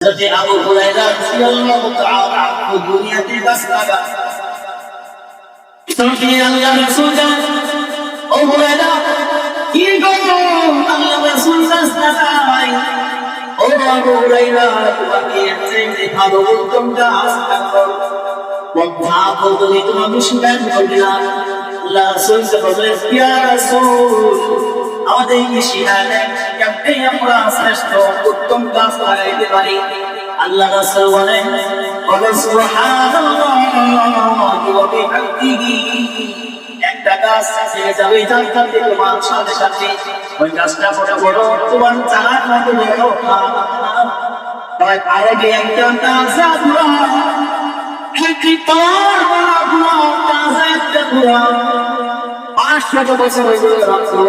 হযরত আবু হুরায়রা রাদিয়াল্লাহু তাআলা আনহু দুনিয়াতে বাস লাগা শুনতে আল্লাহ রাসূল জান, ও হুরায়রা, কি গো আল্লাহ রাসূল হুরায়রা, তোমাকে তোমাকে সুদান করলাম আমাদের শিহানে কেমনে আমরা শ্রেষ্ঠ, উত্তম কাজ লাগাইতে পারি। আল্লাহ রাসূল বলেন, বলো সুবহানাল্লাহি ওয়া বিহামদিহি, একটা গাছ ছেড়ে যাবে জানতে তোমার সাথে সাথে। ওই গাছটা বড় বড়, তোমার চালাক মতো বড় পারে গিয়ে একটা তাজা ধোয়া, একটি তার বড় ধোয়া, তাজা একটা বছর হয়ে রাখলেও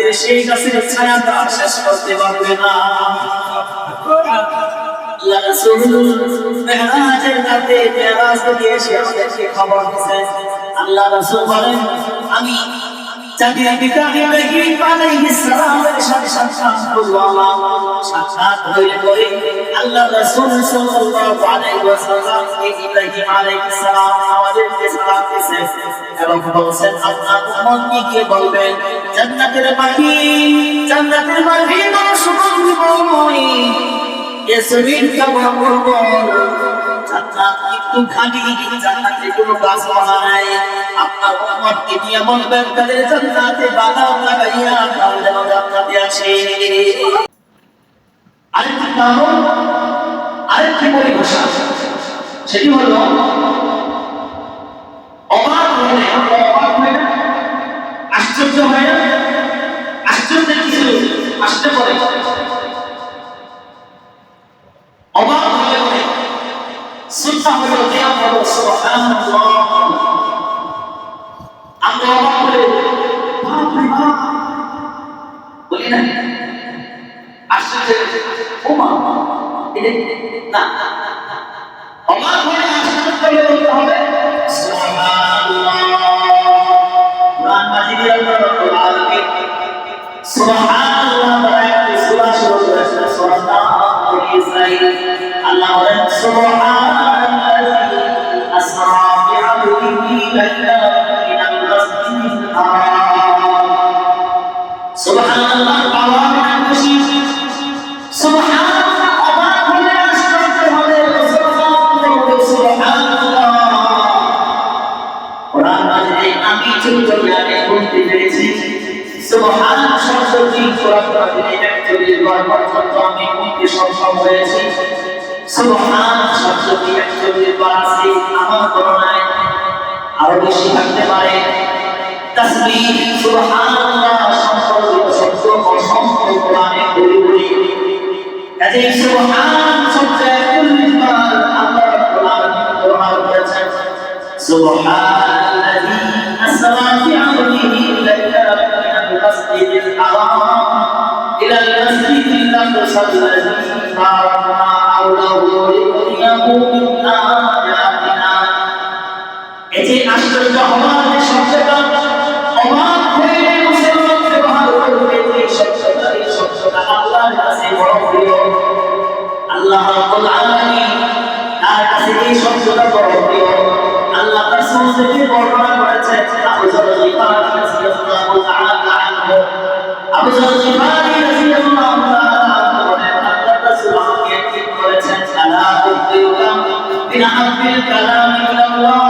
জান্নাতের সেই গাছের ছায়াটা শেষ করতে পারবে না। খবর দিয়েছেন। আল্লাহ রাসূল বলেন আমি জাতীয় পিতা ইব্রাহিম আলাইহিস সালামের সাথে সাক্ষাৎ করলাম সাক্ষাৎ হইলে পরে আল্লাহ রাসূল সাল্লাল্লাহু আলাইহি ওয়াসাল্লাম ইব্রাহিম আলাইহিস সালাম আমাদেরকে সালাম দিয়েছেন এবং বলছেন, আপনার উম্মতকে বলবেন জান্নাতের পাখি জান্নাতের পাখি বড় সুগন্ধিময় এ শরীর কেমন করব খালি জান্নাতে কোনো আশ্চর্য হয় আশ্চর্যের কিছু আসতে পারে। অবাক সুন্নাহ হলো কিয়াম হলো আমরা অবাক হলে বলি না আশ্চর্য ওমা এটা না অবাক হলে আশ্চর্য হলে বলতে হবে সুবহানাল্লাহ একটি সূরা শুরু করেছেন সূরা বনি ইসরাঈল আল্লাহ বলেন সুবহানাল্লাযী ঠিক চলাফেরা দিনে একচল্লিশ বার আরও বেশি থাকতে পারে। সুবহানাল্লাহ الأقصى الذي باركنا حوله لنريه من آياتنا এটি আশ্চর্য হওয়ার যে শব্দটা অবাক হয়ে মুসলমান ব্যবহার করবে এই শব্দটা এই শব্দটা আল্লাহর কাছে বড় প্রিয় আল্লাহ রাব্বুল আলামিন তার কাছে এই শব্দটা বড় প্রিয় আল্লাহ রাসূল থেকে বর্ণনা করেছেন আবু যর গিফারি রাদিয়াল্লাহু তাআলা আনহু আবু যর গিফারি আব্দুল কালাম ইলাল্লাহ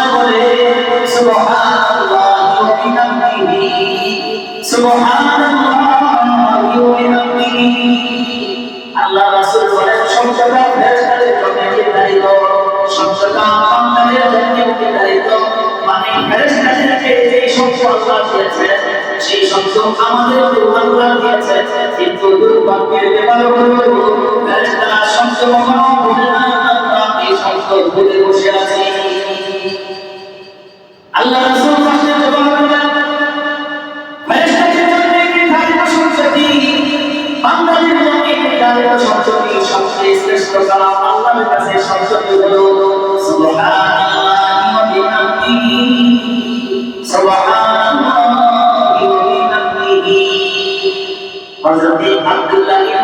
আল্লাহ দিয়েছে, সেই সম্পদ আমাদেরকে আল্লাহ দিয়েছে। কিন্তু দুর্ভাগ্যের ব্যাপার হলো তারা সম্পদ কখনো ভুলে না। এই সম্পদ ভুলে বসে আছে। আল্লাহ রাসূল সবচেয়ে শ্রেষ্ঠ কালা আল্লাহর কাছে সবচেয়ে হলো সুবহানাল্লাহি ওয়া বিহামদিহি। সুবহানাল্লাহি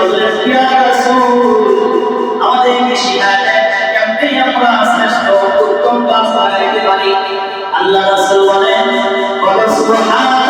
বললেন ইয়া রাসূল আমাদেরকে শিখালেন কেমনে আমরা আল্লাহ রাসূল বলেন বলো সুবহানাল্লাহ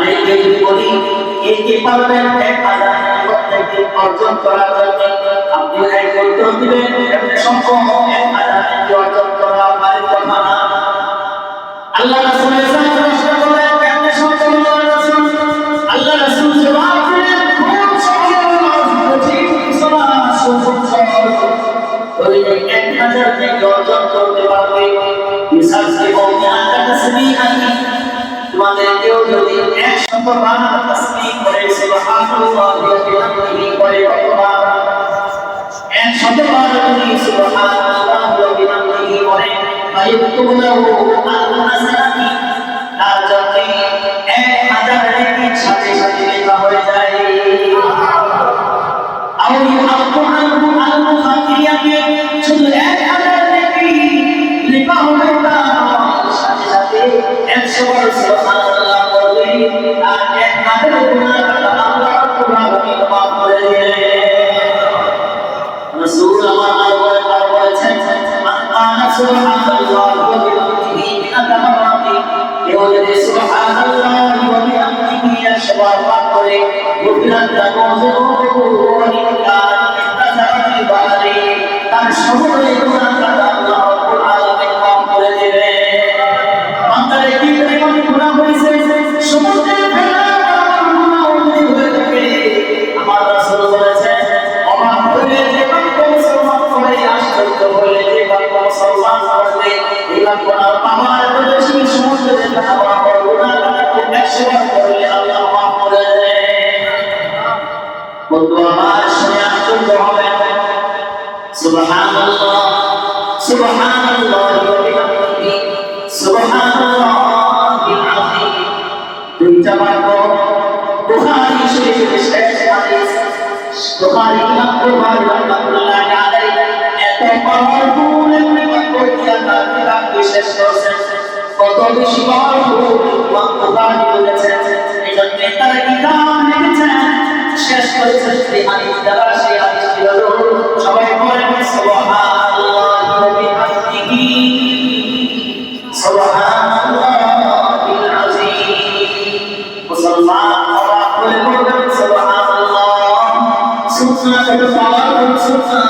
আমি যদি বলি কে কে পারবেন এক হাজার প্রত্যেকদিন অর্জন করার জন্য আপনি এক মন্ত্র দিবেন সম্পূর্ণ আল্লাহ কোরআন তাসবিহ করে সুবহানাল্লাহ ওয়া বিহামদিহি করে অথবা 100 বার যদি সুবহানাল্লাহ ওয়া বিহামদিহি করে ফায়াকতুবু লাহু ওয়াফাত করে মুফতি বিশেষ করেছেন? কত বেশি বলেছেন? এই জন্য তারা কিতাব লিখেছেন, শেষ করেছেন সেই আদেশ দ্বারা, সেই আদেশটি হল সবাই বলেন সুবহানাল্লাহ বিহামদিহি। সুবহানাল্লাহ বিল আযীম। মুসলমান আমরা বলে বলবেন সুবহানাল্লাহ। সুবহানাল্লাহ সুবহানাল্লাহ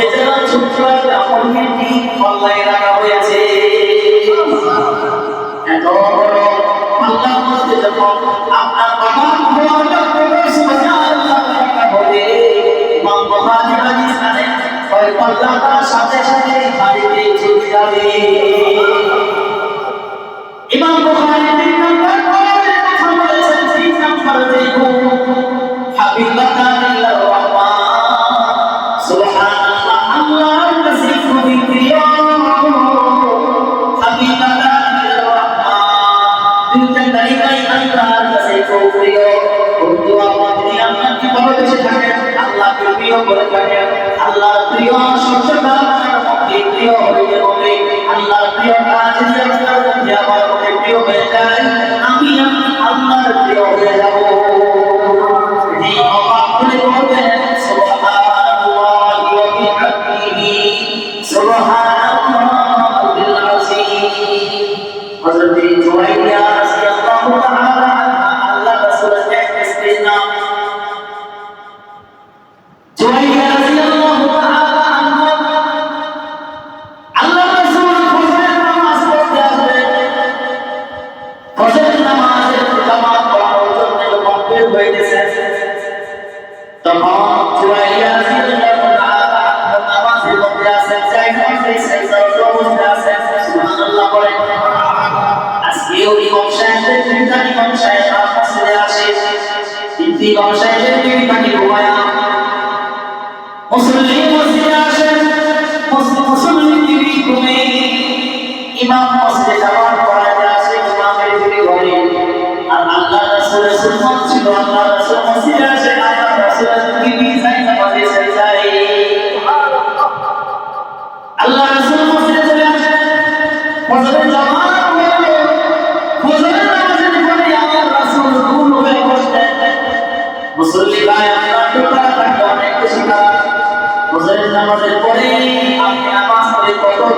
এছাড়া ছোট্ট একটা অপরমেন্টটি পাল্লায় রাখা হয়েছে। এত বড় পাল্লা বসতে যখন আপনার বাবা ঘোড়াটা প্রবেশ বাজার লাগা হবে, ইমাম বুখারী হাদিস আছে, ওই পাল্লাটা সাথে সাথে বাড়িতে চলে যাবে। হয়ে যায় আমি আল্লাহর প্রিয় হয়ে যাব মুসল্লি মসজিদে আসে মুসলিম মুসল্লি তিনি ঘুমে ইমাম মসজিদে আর আল্লাহ ছিল আল্লাহ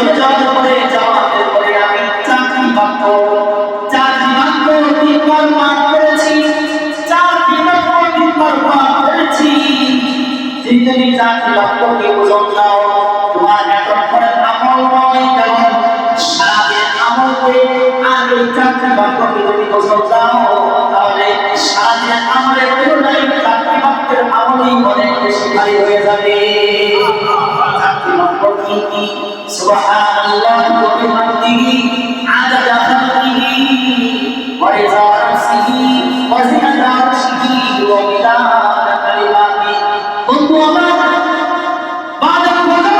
চলে যাওয়ার পরে জামাতের পরে আমি চাকরি বাক্য চাকরি বাক্য তিনবার পাঠ করেছি। চাকরি বাক্য তিনবার পাঠ করেছি। জিন্দগি চাকরি বাক্যকে ওজন দাও তোমার পরে আমল নয় যেমন সারাদিন আমল করে আগে চাকরি বাক্যকে যদি দাও তাহলে সারাদিন আমলের তুলনায় চাকরি বাক্যের আমলই অনেক বেশি ভারী হয়ে যাবে। চাকরি বাক্য কি কি? সুবহানাল্লাহ ওয়া বিহামদিহি আদাদা খালকিহি ওয়া রিযা নাফসিহি ওয়া জিনাতা আরশিহি ওয়া মিদাদা কালিমাতিহি বন্ধু আমার, বাদা ফজর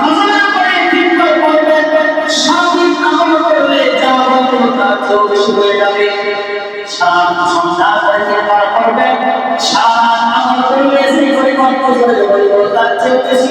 ফজরের পরে তিনবার পড়বেন সারাদিন আমল করলে যা তার চেয়েও হয়ে যাবে। সারা সন্ধ্যা করে তিনবার পড়বেন সারা আমল করলে সেই পরিমাণ হইব তার চেয়েও বেশি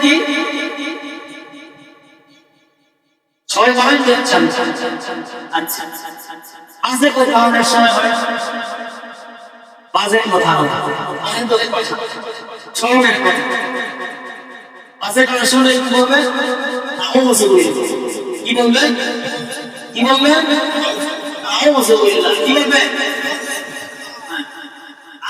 কি ছয় বলেন দেখছেন কথা অনেক সময় হয় বাজে কথা ছয়ের কথা আজকে কথা শুনে কি বলবে আও বসে বলি কি বলবে কি কি বলবে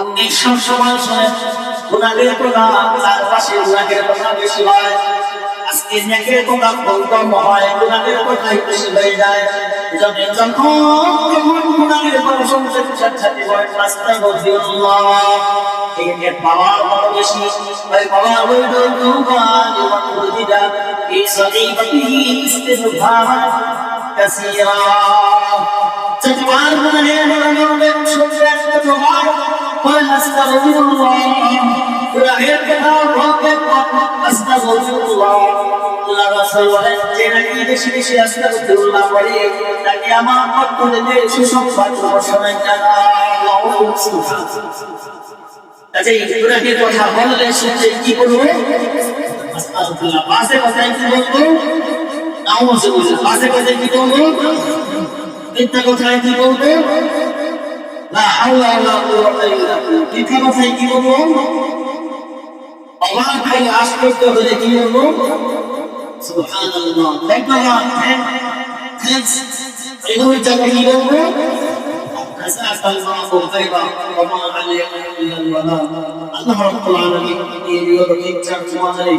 আপনি সব সময় শোনেন গুনাহের কথা চারপাশে গুনাহের কথা বেশি হয়। আজকে নেকের কথা কাসীরা। تتوار من هنا ونوم شمسك تتوار ونستغفر الله وغير كذا وقت استغفر الله আল্লাহ রাসূল বলেন যে নাকি বেশি বেশি আস্তাগফিরুল্লাহ বলে তাকে আমার পক্ষ থেকে সুসংবাদ ঘোষণা জানাই কাজে ইব্রাহিমের কথা বললে শুনতে কি বলবো আস্তাগফিরুল্লাহ পাশে কথায় কি বলবো নাউজুবিল্লাহ পাশে কথায় কি বলবো মিথ্যা কথায় কি বলবো লা হাওলা ওয়ালা কুওয়াতা ইল্লা বিল্লাহ মিথ্যা কথায় কি বলবো অবাক হয়ে আশ্চর্য হলে কি বলবো সুবহানাল্লাহ ধন্যবাদ থ্যাঙ্কস এগুলো যাকে কি বলবো جزاك الله خيرا وما عليك الا الولاء الله رب العالمين يريد ان يجعل